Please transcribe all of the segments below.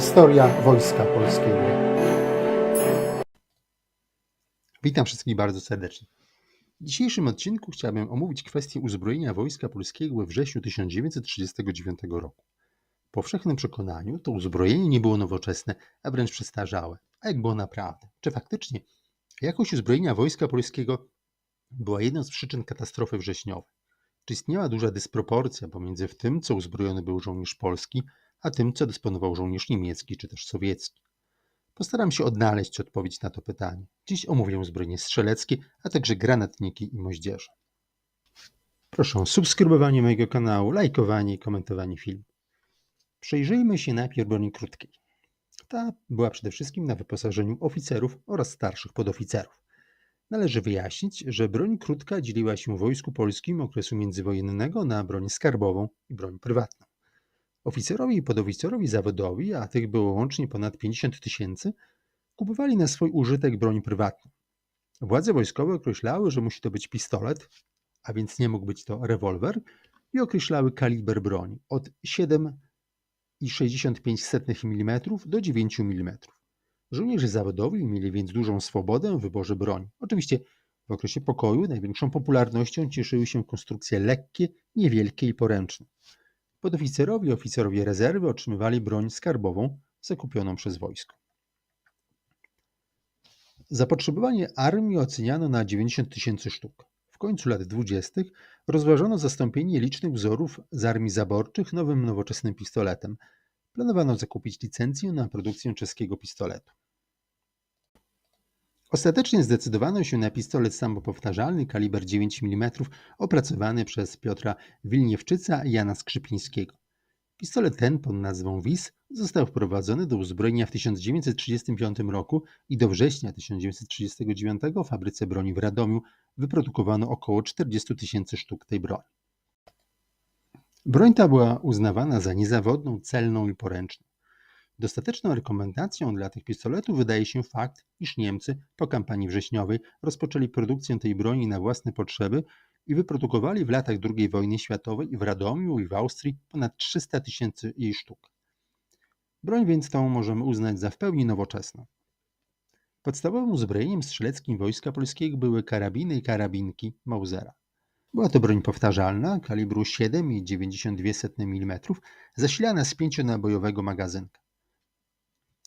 Historia Wojska Polskiego. Witam wszystkich bardzo serdecznie. W dzisiejszym odcinku chciałbym omówić kwestię uzbrojenia Wojska Polskiego we wrześniu 1939 roku. W powszechnym przekonaniu to uzbrojenie nie było nowoczesne, a wręcz przestarzałe. A jak było naprawdę? Czy faktycznie jakość uzbrojenia Wojska Polskiego była jedną z przyczyn katastrofy wrześniowej? Czy istniała duża dysproporcja pomiędzy tym, co uzbrojony był żołnierz polski, a tym, co dysponował żołnierz niemiecki czy też sowiecki? Postaram się odnaleźć odpowiedź na to pytanie. Dziś omówię uzbrojenie strzeleckie, a także granatniki i moździerze. Proszę o subskrybowanie mojego kanału, lajkowanie i komentowanie filmu. Przejrzyjmy się najpierw broni krótkiej. Ta była przede wszystkim na wyposażeniu oficerów oraz starszych podoficerów. Należy wyjaśnić, że broń krótka dzieliła się w Wojsku Polskim okresu międzywojennego na broń skarbową i broń prywatną. Oficerowie i podoficerowie zawodowi, a tych było łącznie ponad 50 tysięcy, kupowali na swój użytek broń prywatną. Władze wojskowe określały, że musi to być pistolet, a więc nie mógł być to rewolwer, i określały kaliber broni od 7,65 mm do 9 mm. Żołnierze zawodowi mieli więc dużą swobodę w wyborze broni. Oczywiście w okresie pokoju największą popularnością cieszyły się konstrukcje lekkie, niewielkie i poręczne. Podoficerowie i oficerowie rezerwy otrzymywali broń skarbową zakupioną przez wojsko. Zapotrzebowanie armii oceniano na 90 tysięcy sztuk. W końcu lat 20. rozważano zastąpienie licznych wzorów z armii zaborczych nowym nowoczesnym pistoletem. Planowano zakupić licencję na produkcję czeskiego pistoletu. Ostatecznie zdecydowano się na pistolet samopowtarzalny kaliber 9 mm opracowany przez Piotra Wilniewczyca i Jana Skrzypińskiego. Pistolet ten pod nazwą WIS został wprowadzony do uzbrojenia w 1935 roku i do września 1939 w fabryce broni w Radomiu wyprodukowano około 40 tysięcy sztuk tej broni. Broń ta była uznawana za niezawodną, celną i poręczną. Dostateczną rekomendacją dla tych pistoletów wydaje się fakt, iż Niemcy po kampanii wrześniowej rozpoczęli produkcję tej broni na własne potrzeby i wyprodukowali w latach II wojny światowej w Radomiu i w Austrii ponad 300 tysięcy jej sztuk. Broń więc tą możemy uznać za w pełni nowoczesną. Podstawowym uzbrojeniem strzeleckim Wojska Polskiego były karabiny i karabinki Mausera. Była to broń powtarzalna kalibru 7,92 mm, zasilana z pięcionabojowego magazynka.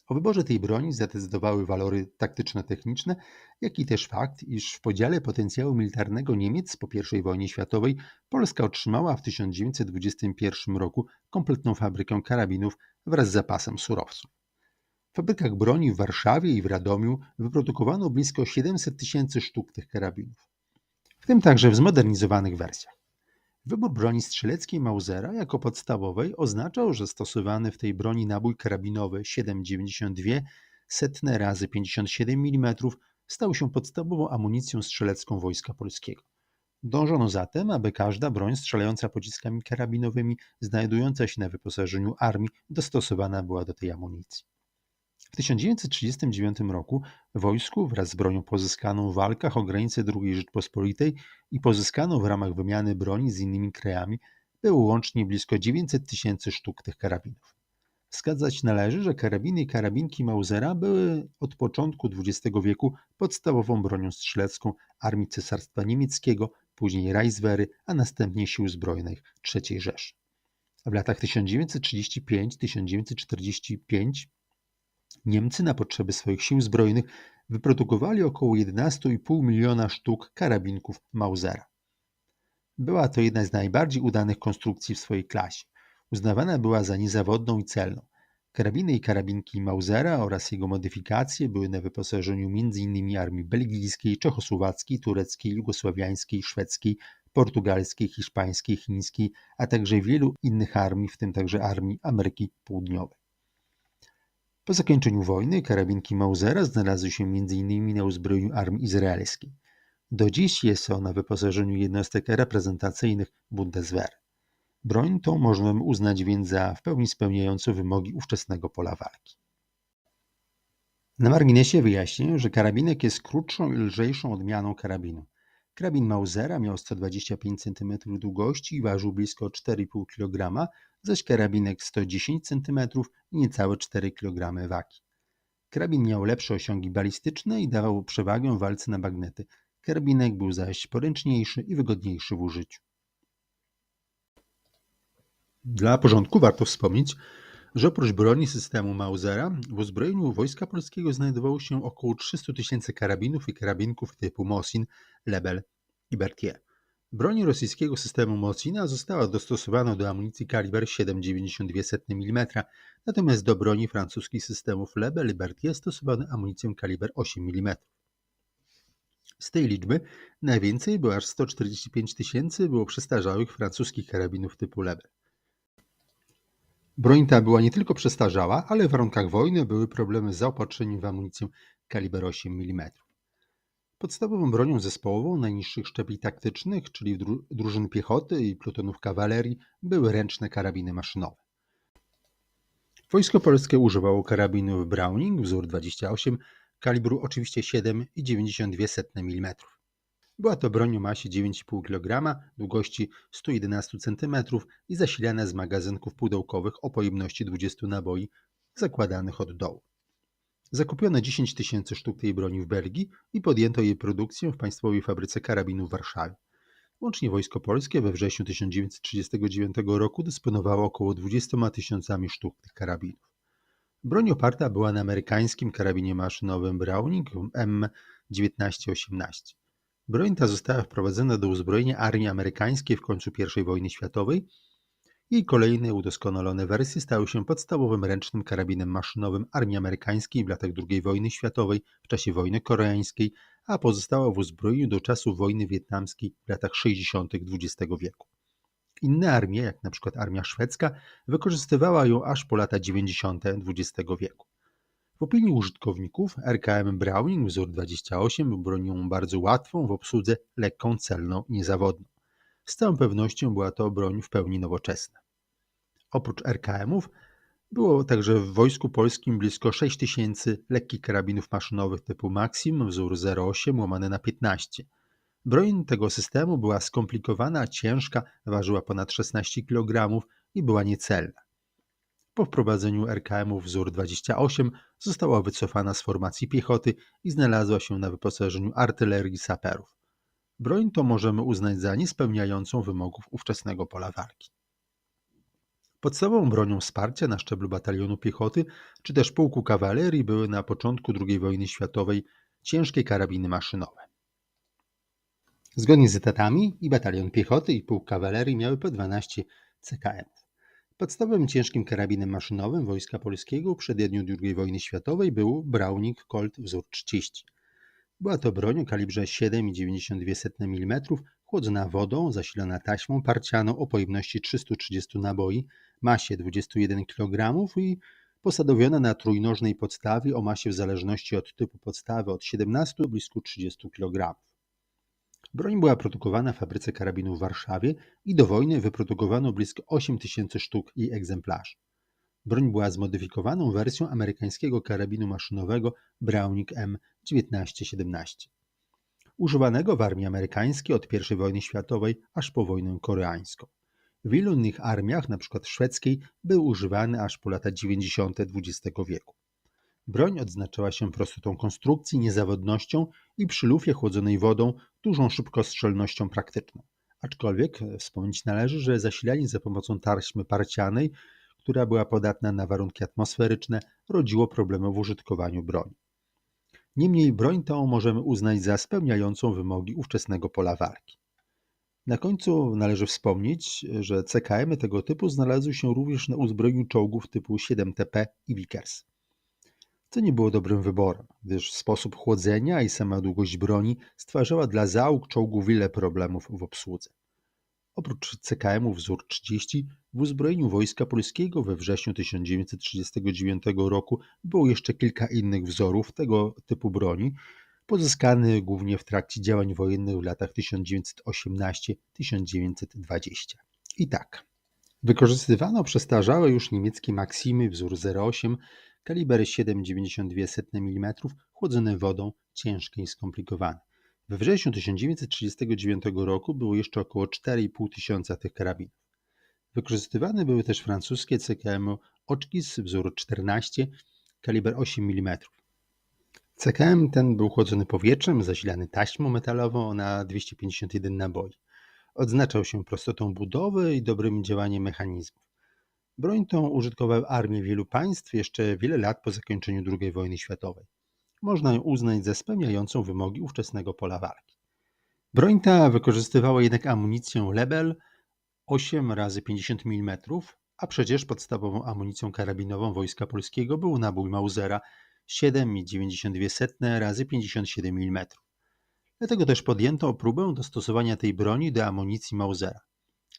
O wyborze tej broni zadecydowały walory taktyczno-techniczne, jak i też fakt, iż w podziale potencjału militarnego Niemiec po I wojnie światowej Polska otrzymała w 1921 roku kompletną fabrykę karabinów wraz z zapasem surowców. W fabrykach broni w Warszawie i w Radomiu wyprodukowano blisko 700 tysięcy sztuk tych karabinów, w tym także w zmodernizowanych wersjach. Wybór broni strzeleckiej Mausera jako podstawowej oznaczał, że stosowany w tej broni nabój karabinowy 7,92 setne razy 57 mm stał się podstawową amunicją strzelecką Wojska Polskiego. Dążono zatem, aby każda broń strzelająca pociskami karabinowymi znajdująca się na wyposażeniu armii dostosowana była do tej amunicji. W 1939 roku wojsku wraz z bronią pozyskaną w walkach o granice II Rzeczpospolitej i pozyskaną w ramach wymiany broni z innymi krajami było łącznie blisko 900 tysięcy sztuk tych karabinów. Wskazać należy, że karabiny i karabinki Mausera były od początku XX wieku podstawową bronią strzelecką armii Cesarstwa Niemieckiego, później Reichswehry, a następnie Sił Zbrojnych III Rzeszy. W latach 1935-1945 Niemcy na potrzeby swoich sił zbrojnych wyprodukowali około 11,5 miliona sztuk karabinków Mausera. Była to jedna z najbardziej udanych konstrukcji w swojej klasie. Uznawana była za niezawodną i celną. Karabiny i karabinki Mausera oraz jego modyfikacje były na wyposażeniu m.in. armii belgijskiej, czechosłowackiej, tureckiej, jugosławiańskiej, szwedzkiej, portugalskiej, hiszpańskiej, chińskiej, a także wielu innych armii, w tym także armii Ameryki Południowej. Po zakończeniu wojny karabinki Mausera znalazły się m.in. na uzbrojeniu armii izraelskiej. Do dziś jest on na wyposażeniu jednostek reprezentacyjnych Bundeswehr. Broń tą można uznać więc za w pełni spełniającą wymogi ówczesnego pola walki. Na marginesie wyjaśnię, że karabinek jest krótszą i lżejszą odmianą karabinu. Karabin Mausera miał 125 cm długości i ważył blisko 4,5 kg, zaś karabinek 110 cm i niecałe 4 kg wagi. Karabin miał lepsze osiągi balistyczne i dawał przewagę walce na bagnety. Karabinek był zaś poręczniejszy i wygodniejszy w użyciu. Dla porządku warto wspomnieć, że oprócz broni systemu Mausera w uzbrojeniu Wojska Polskiego znajdowało się około 300 tysięcy karabinów i karabinków typu Mosin, Lebel i Berthier. Broń rosyjskiego systemu Mosina została dostosowana do amunicji kaliber 7,92 mm, natomiast do broni francuskich systemów Lebel i Berthier stosowano amunicję kaliber 8 mm. Z tej liczby najwięcej, bo aż 145 tysięcy, było przestarzałych francuskich karabinów typu Lebel. Broń ta była nie tylko przestarzała, ale w warunkach wojny były problemy z zaopatrzeniem w amunicję kaliber 8 mm. Podstawową bronią zespołową najniższych szczebli taktycznych, czyli dru drużyn piechoty i plutonów kawalerii, były ręczne karabiny maszynowe. Wojsko polskie używało karabinów Browning wzór 28, kalibru oczywiście 7,92 mm. Była to broń o masie 9,5 kg, długości 111 cm i zasilana z magazynków pudełkowych o pojemności 20 naboi zakładanych od dołu. Zakupiono 10 tysięcy sztuk tej broni w Belgii i podjęto jej produkcję w Państwowej Fabryce Karabinów w Warszawie. Łącznie Wojsko Polskie we wrześniu 1939 roku dysponowało około 20 tysiącami sztuk tych karabinów. Broń oparta była na amerykańskim karabinie maszynowym Browning M1918. Broń ta została wprowadzona do uzbrojenia armii amerykańskiej w końcu I wojny światowej. Jej kolejne udoskonalone wersje stały się podstawowym ręcznym karabinem maszynowym armii amerykańskiej w latach II wojny światowej, w czasie wojny koreańskiej, a pozostała w uzbrojeniu do czasu wojny wietnamskiej w latach 60. XX wieku. Inne armie, jak np. armia szwedzka, wykorzystywała ją aż po lata 90. XX wieku. W opinii użytkowników RKM Browning wzór 28 był bronią bardzo łatwą w obsłudze, lekką, celną i niezawodną. Z całą pewnością była to broń w pełni nowoczesna. Oprócz RKM-ów było także w Wojsku Polskim blisko 6 tysięcy lekkich karabinów maszynowych typu Maxim wzór 08 łamane na 15. Broń tego systemu była skomplikowana, ciężka, ważyła ponad 16 kg i była niecelna. Po wprowadzeniu RKM-u wzór 28 została wycofana z formacji piechoty i znalazła się na wyposażeniu artylerii saperów. Broń to możemy uznać za niespełniającą wymogów ówczesnego pola walki. Podstawową bronią wsparcia na szczeblu batalionu piechoty czy też pułku kawalerii były na początku II wojny światowej ciężkie karabiny maszynowe. Zgodnie z etatami i batalion piechoty i pułk kawalerii miały po 12 CKM. Podstawowym ciężkim karabinem maszynowym Wojska Polskiego w przededniu II wojny światowej był Browning Colt wzór 30. Była to broń o kalibrze 7,92 mm, chłodzona wodą, zasilana taśmą parcianą o pojemności 330 naboi, masie 21 kg i posadowiona na trójnożnej podstawie o masie w zależności od typu podstawy od 17 do blisko 30 kg. Broń była produkowana w fabryce karabinów w Warszawie i do wojny wyprodukowano blisko 8 tysięcy sztuk i egzemplarzy. Broń była zmodyfikowaną wersją amerykańskiego karabinu maszynowego Browning M1917, używanego w armii amerykańskiej od I wojny światowej aż po wojnę koreańską. W wielu innych armiach, np. szwedzkiej, był używany aż po lata 90. XX wieku. Broń odznaczała się prostotą konstrukcji, niezawodnością i przy lufie chłodzonej wodą dużą szybkostrzelnością praktyczną. Aczkolwiek wspomnieć należy, że zasilanie za pomocą taśmy parcianej, która była podatna na warunki atmosferyczne, rodziło problemy w użytkowaniu broni. Niemniej broń tą możemy uznać za spełniającą wymogi ówczesnego pola walki. Na końcu należy wspomnieć, że CKM tego typu znalazły się również na uzbrojeniu czołgów typu 7TP i Vickers co nie było dobrym wyborem, gdyż sposób chłodzenia i sama długość broni stwarzała dla załóg czołgu wiele problemów w obsłudze. Oprócz CKM-u wzór 30 w uzbrojeniu Wojska Polskiego we wrześniu 1939 roku było jeszcze kilka innych wzorów tego typu broni, pozyskanych głównie w trakcie działań wojennych w latach 1918-1920. I tak. Wykorzystywano przestarzałe już niemieckie Maksimy wzór 08 kaliber 7,92 mm, chłodzone wodą, ciężkie i skomplikowane. We wrześniu 1939 roku było jeszcze około 4,5 tysiąca tych karabinów. Wykorzystywane były też francuskie CKM Oczkis wzoru 14 kaliber 8 mm. CKM ten był chłodzony powietrzem, zasilany taśmą metalową na 251 naboi. Odznaczał się prostotą budowy i dobrym działaniem mechanizmów. Broń tą użytkowały armie wielu państw jeszcze wiele lat po zakończeniu II wojny światowej. Można ją uznać za spełniającą wymogi ówczesnego pola walki. Broń ta wykorzystywała jednak amunicję Lebel 8 x 50 mm, a przecież podstawową amunicją karabinową Wojska Polskiego był nabój Mausera 7,92 razy 57 mm. Dlatego też podjęto próbę dostosowania tej broni do amunicji Mausera.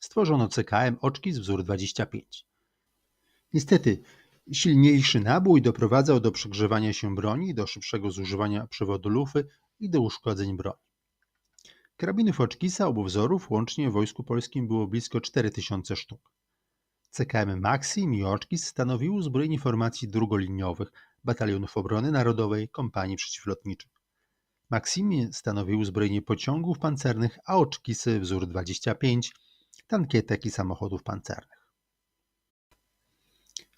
Stworzono CKM oczki z wzór 25. Niestety, silniejszy nabój doprowadzał do przegrzewania się broni, do szybszego zużywania przewodu lufy i do uszkodzeń broni. Karabinów Oczkisa obu wzorów łącznie w Wojsku Polskim było blisko 4000 sztuk. CKM Maxim i Oczkis stanowiły uzbrojenie formacji drugoliniowych Batalionów Obrony Narodowej Kompanii Przeciwlotniczych. Maksimy stanowiły uzbrojenie pociągów pancernych, a Oczkisy wzór 25 tankietek i samochodów pancernych.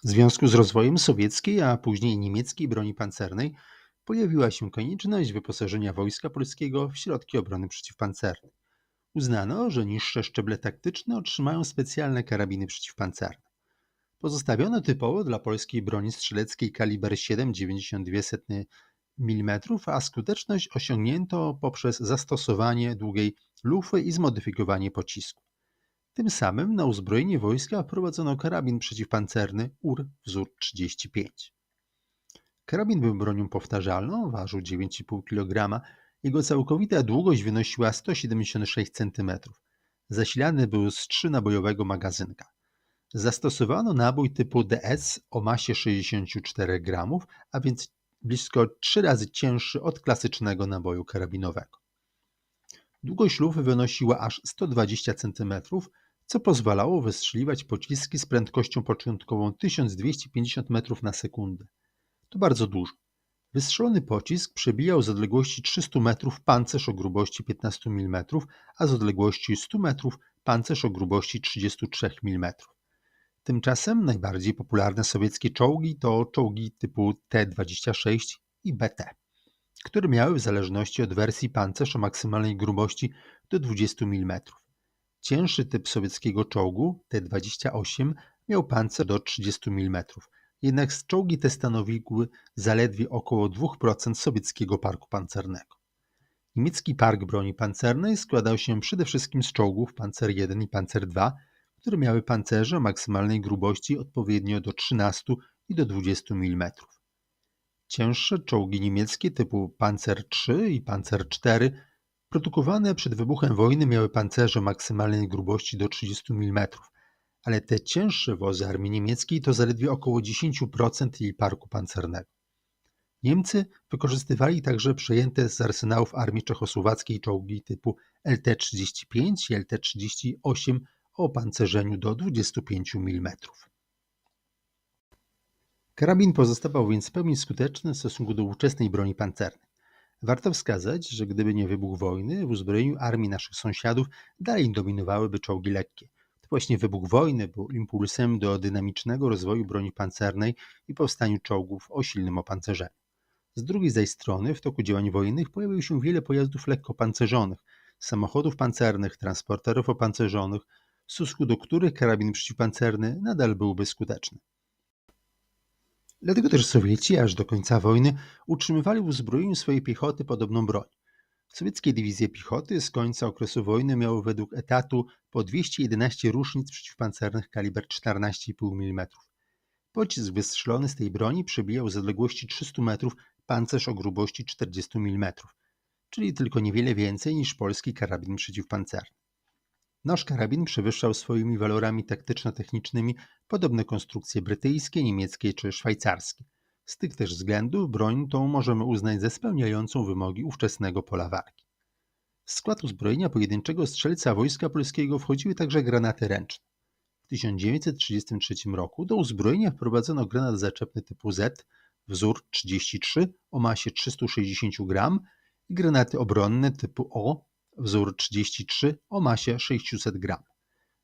W związku z rozwojem sowieckiej, a później niemieckiej broni pancernej pojawiła się konieczność wyposażenia Wojska Polskiego w środki obrony przeciwpancerne. Uznano, że niższe szczeble taktyczne otrzymają specjalne karabiny przeciwpancerne. Pozostawiono typowo dla polskiej broni strzeleckiej kaliber 7,92 mm, a skuteczność osiągnięto poprzez zastosowanie długiej lufy i zmodyfikowanie pocisku. Tym samym na uzbrojenie wojska wprowadzono karabin przeciwpancerny UR wzór 35. Karabin był bronią powtarzalną, ważył 9,5 kg, jego całkowita długość wynosiła 176 cm. Zasilany był z trzynabojowego magazynka. Zastosowano nabój typu DS o masie 64 g, a więc blisko 3 razy cięższy od klasycznego naboju karabinowego. Długość lufy wynosiła aż 120 cm, co pozwalało wystrzeliwać pociski z prędkością początkową 1250 m na sekundę. To bardzo dużo. Wystrzelony pocisk przebijał z odległości 300 metrów pancerz o grubości 15 mm, a z odległości 100 metrów pancerz o grubości 33 mm. Tymczasem najbardziej popularne sowieckie czołgi to czołgi typu T-26 i BT, które miały w zależności od wersji pancerz o maksymalnej grubości do 20 mm. Cięższy typ sowieckiego czołgu T-28 miał pancerz do 30 mm, jednak czołgi te stanowiły zaledwie około 2% sowieckiego parku pancernego. Niemiecki park broni pancernej składał się przede wszystkim z czołgów Panzer I i Panzer II, które miały pancerze maksymalnej grubości odpowiednio do 13 i do 20 mm. Cięższe czołgi niemieckie typu Panzer III i Panzer IV produkowane przed wybuchem wojny miały pancerze maksymalnej grubości do 30 mm, ale te cięższe wozy armii niemieckiej to zaledwie około 10% jej parku pancernego. Niemcy wykorzystywali także przejęte z arsenałów armii czechosłowackiej czołgi typu LT-35 i LT-38 o opancerzeniu do 25 mm. Karabin pozostawał więc w pełni skuteczny w stosunku do ówczesnej broni pancernej. Warto wskazać, że gdyby nie wybuch wojny, w uzbrojeniu armii naszych sąsiadów dalej dominowałyby czołgi lekkie. To właśnie wybuch wojny był impulsem do dynamicznego rozwoju broni pancernej i powstaniu czołgów o silnym opancerzeniu. Z drugiej zaś strony w toku działań wojennych pojawiło się wiele pojazdów lekko pancerzonych, samochodów pancernych, transporterów opancerzonych, w stosunku do których karabin przeciwpancerny nadal byłby skuteczny. Dlatego też Sowieci aż do końca wojny utrzymywali w uzbrojeniu swojej piechoty podobną broń. Sowieckie dywizje piechoty z końca okresu wojny miały według etatu po 211 różnic przeciwpancernych kaliber 14,5 mm. Pocisk wystrzelony z tej broni przebijał z odległości 300 metrów pancerz o grubości 40 mm, czyli tylko niewiele więcej niż polski karabin przeciwpancerny. Nasz karabin przewyższał swoimi walorami taktyczno-technicznymi podobne konstrukcje brytyjskie, niemieckie czy szwajcarskie. Z tych też względów broń tą możemy uznać za spełniającą wymogi ówczesnego pola walki. W skład uzbrojenia pojedynczego strzelca Wojska Polskiego wchodziły także granaty ręczne. W 1933 roku do uzbrojenia wprowadzono granat zaczepny typu Z, wzór 33 o masie 360 g i granaty obronne typu O, wzór 33 o masie 600 g.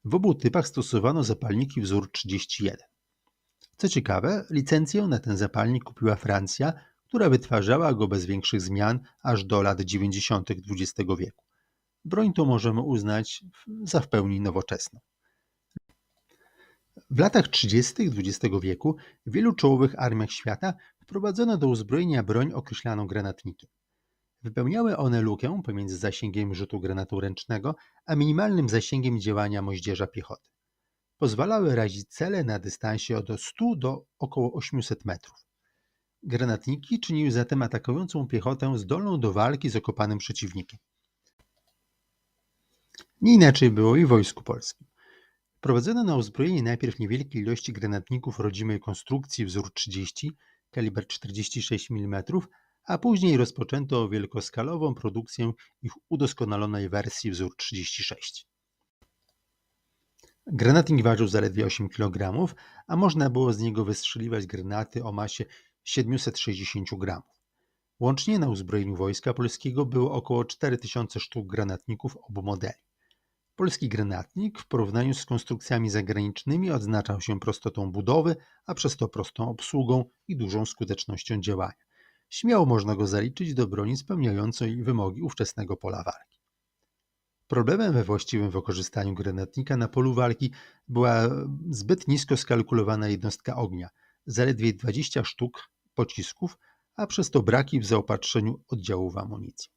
W obu typach stosowano zapalniki wzór 31. Co ciekawe, licencję na ten zapalnik kupiła Francja, która wytwarzała go bez większych zmian aż do lat 90. XX wieku. Broń to możemy uznać za w pełni nowoczesną. W latach 30. XX wieku w wielu czołowych armiach świata wprowadzono do uzbrojenia broń określaną granatnikiem. Wypełniały one lukę pomiędzy zasięgiem rzutu granatu ręcznego a minimalnym zasięgiem działania moździerza piechoty. Pozwalały razić cele na dystansie od 100 do około 800 metrów. Granatniki czyniły zatem atakującą piechotę zdolną do walki z okopanym przeciwnikiem. Nie inaczej było i w Wojsku Polskim. Wprowadzono na uzbrojenie najpierw niewielkie ilości granatników rodzimej konstrukcji wzór 30, kaliber 46 mm, a później rozpoczęto wielkoskalową produkcję ich udoskonalonej wersji wzór 36. Granatnik ważył zaledwie 8 kg, a można było z niego wystrzeliwać granaty o masie 760 g. Łącznie na uzbrojeniu Wojska Polskiego było około 4000 sztuk granatników obu modeli. Polski granatnik w porównaniu z konstrukcjami zagranicznymi odznaczał się prostotą budowy, a przez to prostą obsługą i dużą skutecznością działania. Śmiało można go zaliczyć do broni spełniającej wymogi ówczesnego pola walki. Problemem we właściwym wykorzystaniu granatnika na polu walki była zbyt nisko skalkulowana jednostka ognia, zaledwie 20 sztuk pocisków, a przez to braki w zaopatrzeniu oddziałów amunicji.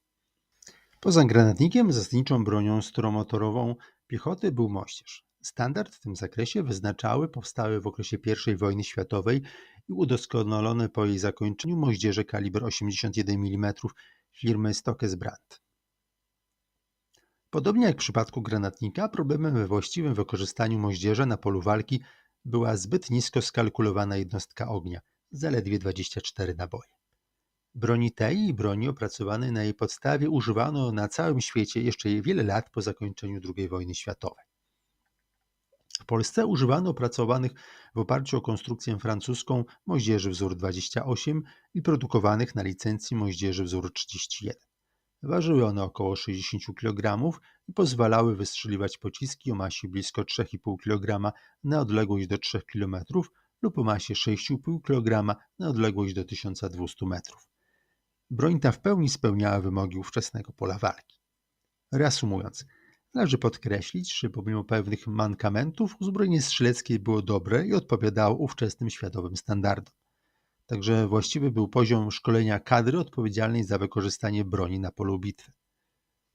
Poza granatnikiem zasadniczą bronią stromotorową piechoty był moździerz. Standard w tym zakresie wyznaczały powstałe w okresie I wojny światowej i udoskonalone po jej zakończeniu moździerze kaliber 81 mm firmy Stockes-Brandt. Podobnie jak w przypadku granatnika, problemem we właściwym wykorzystaniu moździerza na polu walki była zbyt nisko skalkulowana jednostka ognia, zaledwie 24 naboje. Broni tej i broni opracowanej na jej podstawie używano na całym świecie jeszcze wiele lat po zakończeniu II wojny światowej. W Polsce używano opracowanych w oparciu o konstrukcję francuską moździerzy wzór 28 i produkowanych na licencji moździerzy wzór 31. Ważyły one około 60 kg i pozwalały wystrzeliwać pociski o masie blisko 3,5 kg na odległość do 3 km lub o masie 6,5 kg na odległość do 1200 metrów. Broń ta w pełni spełniała wymogi ówczesnego pola walki. Reasumując, należy podkreślić, że pomimo pewnych mankamentów uzbrojenie strzeleckie było dobre i odpowiadało ówczesnym światowym standardom. Także właściwy był poziom szkolenia kadry odpowiedzialnej za wykorzystanie broni na polu bitwy.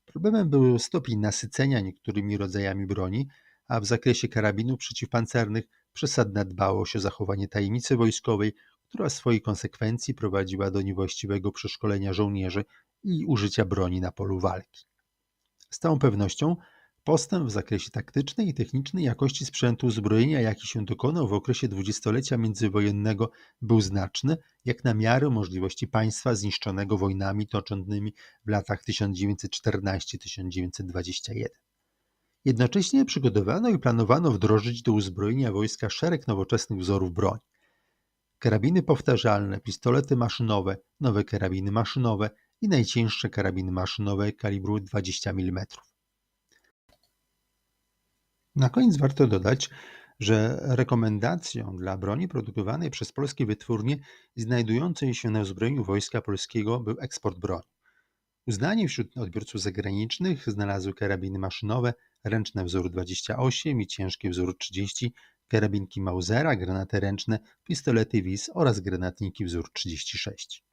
Problemem był stopień nasycenia niektórymi rodzajami broni, a w zakresie karabinów przeciwpancernych przesadna dbałość o zachowanie tajemnicy wojskowej, która w swojej konsekwencji prowadziła do niewłaściwego przeszkolenia żołnierzy i użycia broni na polu walki. Z całą pewnością postęp w zakresie taktycznej i technicznej jakości sprzętu uzbrojenia, jaki się dokonał w okresie dwudziestolecia międzywojennego, był znaczny, jak na miarę możliwości państwa zniszczonego wojnami toczącymi w latach 1914-1921. Jednocześnie przygotowano i planowano wdrożyć do uzbrojenia wojska szereg nowoczesnych wzorów broni karabiny powtarzalne, pistolety maszynowe, nowe karabiny maszynowe i najcięższe karabiny maszynowe kalibru 20 mm. Na koniec warto dodać, że rekomendacją dla broni produkowanej przez polskie wytwórnie znajdującej się na uzbrojeniu Wojska Polskiego był eksport broni. Uznanie wśród odbiorców zagranicznych znalazły karabiny maszynowe, ręczne wzór 28 i ciężkie wzór 30, karabinki Mausera, granaty ręczne, pistolety WIS oraz granatniki wzór 36.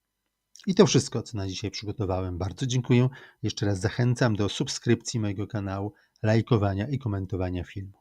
I to wszystko, co na dzisiaj przygotowałem. Bardzo dziękuję. Jeszcze raz zachęcam do subskrypcji mojego kanału, lajkowania i komentowania filmu.